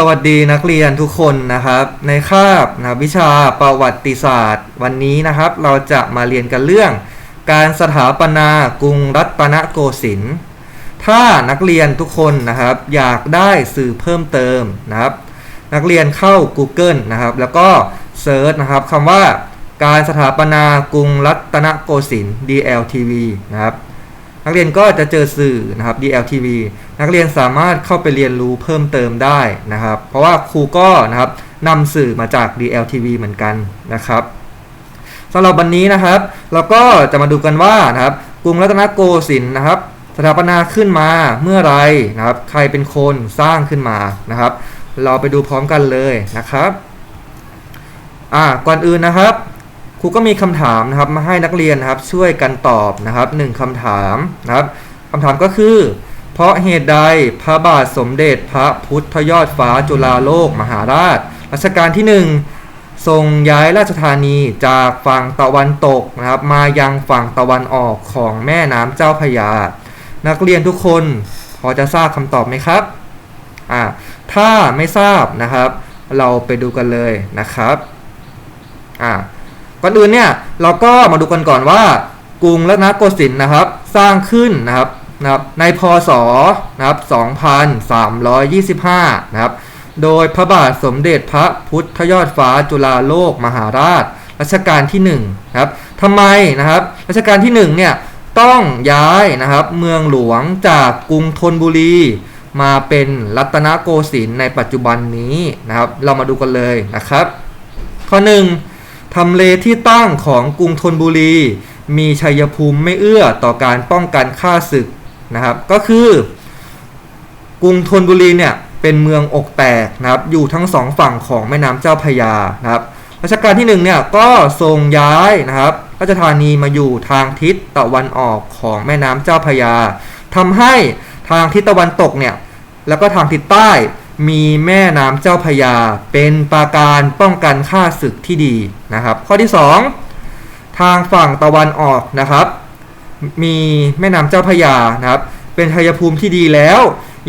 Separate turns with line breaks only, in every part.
สวัสดีนักเรียนทุกคนนะครับ ในคาบนะวิชาประวัติศาสตร์ วันนี้นะครับ เราจะมาเรียนกันเรื่อง การสถาปนากรุงรัตนโกสินทร์ถ้านักเรียนทุกคนนะครับ อยากได้สื่อเพิ่มเติมนะครับ นักเรียนเข้า Google นะครับ แล้วก็เซิร์ชนะครับคำว่า การสถาปนากรุงรัตนโกสินทร์ DLTV นะครับนักเรียนก็จะเจอสื่อนะครับ DLTV นักเรียนสามารถเข้าไปเรียนรู้เพิ่มเติมได้นะครับ เพราะว่าครูก็นะครับนำสื่อมาจาก DLTV เหมือนกันนะครับสำหรับวันนี้นะครับ เราก็จะมาดูกันว่านะครับกรุงรัตนโกสินทร์นะครับ สถาปนาขึ้นมาเมื่อไรนะครับ ใครเป็นคนสร้างขึ้นมานะครับ เราไปดูพร้อมกันเลยนะครับอ่าก่อนอื่นนะครับครูก็มีคำถามนะครับมาให้นักเรียนนะครับช่วยกันตอบนะครับหนึ่งคำถามนะครับคำถามก็คือ เพราะเหตุใดพระบาทสมเด็จพระพุทธยอดฟ้าจุฬาโลกมหาราชรัชกาลที่หนึ่งทรงย้ายราชธานีจากฝั่งตะวันตกนะครับมายังฝั่งตะวันออกของแม่น้ำเจ้าพยา นักเรียนทุกคนพอจะทราบคำตอบไหมครับอ่าถ้าไม่ทราบนะครับ เราไปดูกันเลยนะครับอ่าก่อนอื่นเนี่ยเราก็มาดูกันก่อนว่ากรุงรัตนโกสินทร์นะครับ สร้างขึ้นนะครับ นะครับในพศนะครับ2325นะครับโดยพระบาทสมเด็จพระพุทธยอดฟ้าจุฬาโลกมหาราชรัชกาลที่1นะครับทำไมนะครับรัชกาลที่1เนี่ยต้องย้ายนะครับเมืองหลวงจากกรุงธนบุรี มาเป็นรัตนโกสินทร์ในปัจจุบันนี้นะครับเรามาดูกันเลยนะครับ ข้อ 1ทำเลที่ตั้งของกรุงธนบุรี มีชัยภูมิไม่เอื้อต่อการป้องกันข้าศึก นะครับ ก็คือกรุงธนบุรีเนี่ยเป็นเมืองอกแตกนะครับ อยู่ทั้งสองฝั่งของแม่น้ำเจ้าพยานะครับรัชกาลที่หนึ่งเนี่ยก็ทรงย้ายนะครับราชธานีมาอยู่ทางทิศตะวันออกของแม่น้ำเจ้าพยาทำให้ทางทิศตะวันตกเนี่ยแล้วก็ทางทิศใต้มีแม่น้ำเจ้าพยา เป็นปราการป้องกันข้าศึกที่ดีนะครับ ข้อที่ 2 ทางฝั่งตะวันออกนะครับ มีแม่น้ำเจ้าพยานะครับ เป็นชัยภูมิที่ดีแล้ว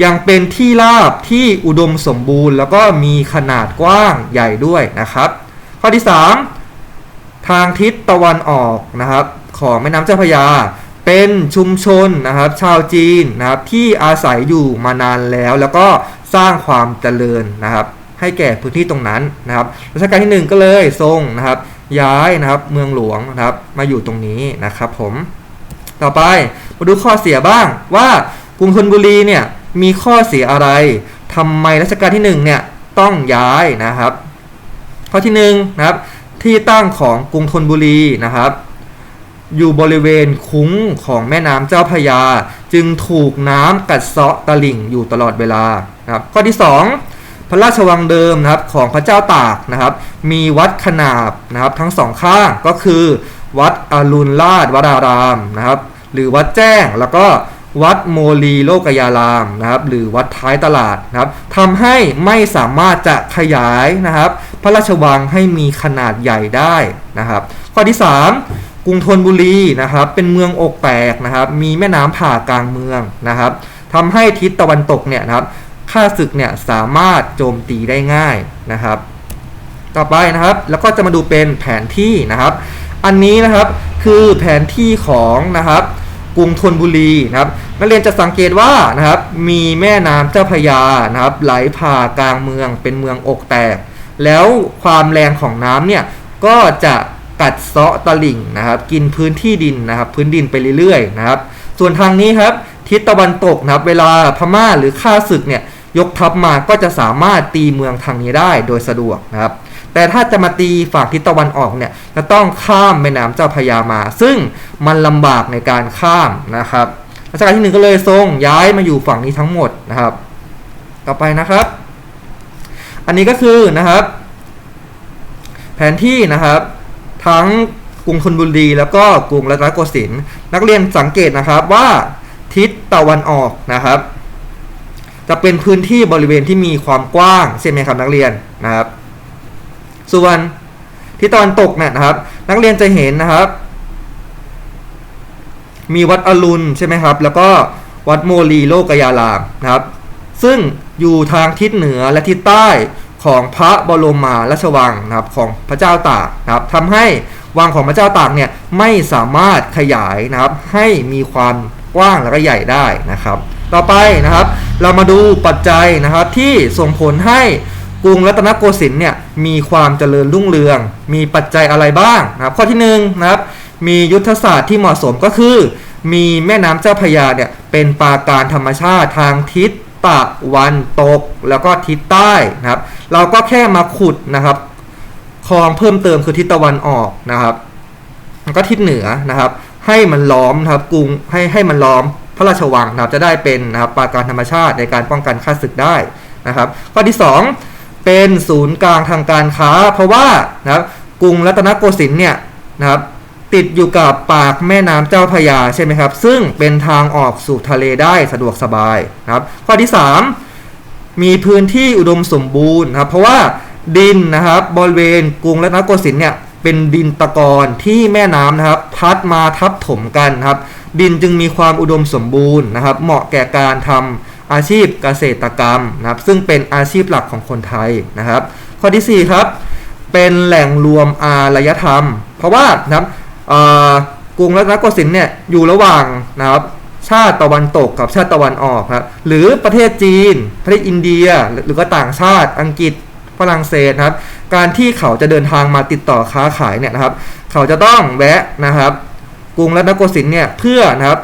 ยังเป็นที่ราบที่อุดมสมบูรณ์ แล้วก็มีขนาดกว้างใหญ่ด้วยนะครับ ข้อที่ 3 ทางทิศตะวันออกนะครับ ของแม่น้ำเจ้าพยา เป็นชุมชนนะครับ ชาวจีนนะครับที่อาศัยอยู่มานานแล้ว แล้วก็สร้างความเจริญนะครับ ให้แก่พื้นที่ตรงนั้นนะครับรัชกาลที่ 1 ก็เลยทรงนะครับ ย้ายนะครับเมืองหลวงนะครับ มาอยู่ตรงนี้นะครับผม ต่อไปมาดูข้อเสียบ้างว่ากรุงธนบุรีเนี่ยมีข้อเสียอะไรทำไมรัชกาลที่1เนี่ยต้องย้ายนะครับ ข้อที่1นะครับที่ตั้งของกรุงธนบุรีนะครับ อยู่บริเวณคุ้งของแม่น้ำเจ้าพระยา จึงถูกน้ำกัดเซาะตลิ่งอยู่ตลอดเวลานะครับ ข้อที่ 2พระราชวังเดิมนะครับของพระเจ้าตากนะครับ มีวัดขนาบนะครับทั้งสองข้างก็คือ วัดอรุณราชวรารามนะครับ หรือวัดแจ้งแล้วก็วัดโมลีโลกยารามนะครับ หรือวัดท้ายตลาดนะครับทำให้ไม่สามารถจะขยายนะครับ พระราชวังให้มีขนาดใหญ่ได้นะครับ ข้อที่ 3 กรุงธนบุรีนะครับ เป็นเมืองอกแตกนะครับ มีแม่น้ำผ่ากลางเมืองนะครับทำให้ทิศตะวันตกเนี่ยนะครับข้าศึกเนี่ยสามารถโจมตีได้ง่ายนะครับ ต่อไปนะครับ แล้วก็จะมาดูเป็นแผนที่นะครับ อันนี้นะครับคือแผนที่ของนะครับกรุงธนบุรีนะครับนักเรียนจะสังเกตว่านะครับมีแม่น้ำเจ้าพยานะครับไหลผ่ากลางเมืองเป็นเมืองอกแตก แล้วความแรงของน้ำเนี่ยก็จะกัดเซาะตลิ่งนะครับ กินพื้นที่ดินนะครับ พื้นดินไปเรื่อยๆนะครับ ส่วนทางนี้ครับทิศตะวันตกนะครับ เวลาพม่าหรือข้าศึกเนี่ย ยกทัพมาก็จะสามารถตีเมืองทางนี้ได้โดยสะดวกนะครับ แต่ถ้าจะมาตีฝั่งทิศตะวันออกเนี่ยจะต้องข้ามแม่น้ำเจ้าพยามา ซึ่งมันลำบากในการข้ามนะครับรัชกาลที่หนึ่งก็เลยทรงย้ายมาอยู่ฝั่งนี้ทั้งหมดนะครับ ต่อไปนะครับ อันนี้ก็คือนะครับ แผนที่นะครับ ทั้งกรุงธนบุรีแล้วก็กรุงรัตนโกสินทร์นักเรียนสังเกตนะครับว่าทิศตะวันออกนะครับ จะเป็นพื้นที่บริเวณที่มีความกว้างใช่ไหมครับนักเรียนนะครับ ส่วนทิศตะวันตกเนี่ยนะครับ นักเรียนจะเห็นนะครับ มีวัดอรุณใช่ไหมครับ แล้วก็วัดโมลีโลกยารามนะครับ ซึ่งอยู่ทางทิศเหนือและทิศใต้ของพระบรมมหาราชวังนะครับของพระเจ้าตากนะครับทำให้วังของพระเจ้าตากเนี่ยไม่สามารถขยายนะครับ ให้มีความกว้างและก็ใหญ่ได้นะครับ ต่อไปนะครับ เรามาดูปัจจัยนะครับที่ส่งผลให้กรุงรัตนโกสินทร์เนี่ยมีความเจริญรุ่งเรือง มีปัจจัยอะไรบ้างนะครับ ข้อที่หนึ่งนะครับมียุทธศาสตร์ที่เหมาะสมก็คือ มีแม่น้ำเจ้าพระยาเนี่ยเป็นปราการธรรมชาติทางทิศตะวันตกแล้วก็ทิศใต้นะครับ เราก็แค่มาขุดนะครับคลองเพิ่มเติมคือทิศตะวันออกนะครับแล้วก็ทิศเหนือนะครับ ให้มันล้อมนะครับกรุงให้ให้มันล้อม พระราชวังนะครับจะได้เป็นนะครับปราการธรรมชาติในการป้องกันข้าศึกได้นะครับ ข้อที่ 2 เป็นศูนย์กลางทางการค้า เพราะว่านะครับกรุงรัตนโกสินทร์เนี่ยนะครับติดอยู่กับปากแม่น้ำเจ้าพยาใช่ไหมครับ ซึ่งเป็นทางออกสู่ทะเลได้สะดวกสบายนะครับ ข้อที่ 3 มีพื้นที่อุดมสมบูรณ์นะครับ เพราะว่าดินนะครับบริเวณกรุงรัตนโกสินทร์เนี่ย เป็นดินตะกอนที่แม่น้ำนะครับ พัดมาทับถมกันนะครับ ดินจึงมีความอุดมสมบูรณ์นะครับ เหมาะแก่การทำอาชีพเกษตรกรรมนะครับ ซึ่งเป็นอาชีพหลักของคนไทยนะครับ ข้อทีสี่ 4 ครับ เป็นแหล่งรวมอารยธรรม เพราะว่านะครับกรุงรัตนโกสินทร์เนี่ยอยู่ระหว่างนะครับชาติตะวันตกกับชาติตะวันออกครับหรือประเทศจีน ประเทศอินเดียหรือก็ต่างชาติอังกฤษ ฝรั่งเศสนะครับ การที่เขาจะเดินทางมาติดต่อค้าขายเนี่ยนะครับ เขาจะต้องแวะนะครับกรุงรัตนโกสินทร์เนี่ยเพื่อนะครับ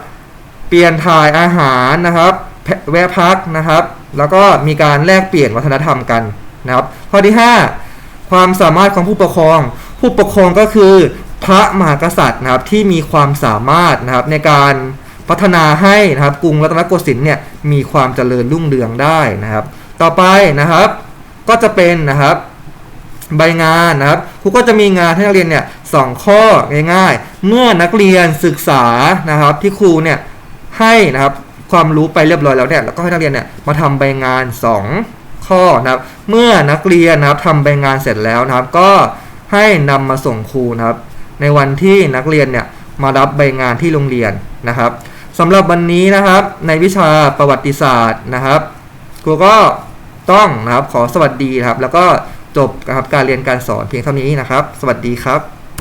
เปลี่ยนถ่ายอาหารนะครับแพแวะพักนะครับ แล้วก็มีการแลกเปลี่ยนวัฒนธรรมกันนะครับ ข้อที่ 5 ความสามารถของผู้ปกครอง ผู้ปกครองก็คือพระมหากษัตริย์นะครับที่มีความสามารถนะครับในการพัฒนาให้นะครับกรุงรัตนโกสินทร์เนี่ยมีความเจริญรุ่งเรืองได้นะครับ ต่อไปนะครับ ก็จะเป็นนะครับใบงานนะครับครูก็จะมีงานให้นักเรียนเนี่ยสองข้อง่ายๆ เมื่อนักเรียนศึกษานะครับที่ครูเนี่ยให้นะครับความรู้ไปเรียบร้อยแล้วเนี่ยแล้วก็ให้นักเรียนเนี่ยมาทำใบงาน 2 ข้อนะครับ เมื่อนักเรียนนะครับทำใบงานเสร็จแล้วนะครับ ก็ให้นำมาส่งครูนะครับ ในวันที่นักเรียนเนี่ยมารับใบงานที่โรงเรียนนะครับสำหรับวันนี้นะครับในวิชาประวัติศาสตร์นะครับครูก็ ต้องนะครับ ขอสวัสดีครับ แล้วก็จบนะครับการเรียนการสอนเพียงเท่านี้นะครับ สวัสดีครับ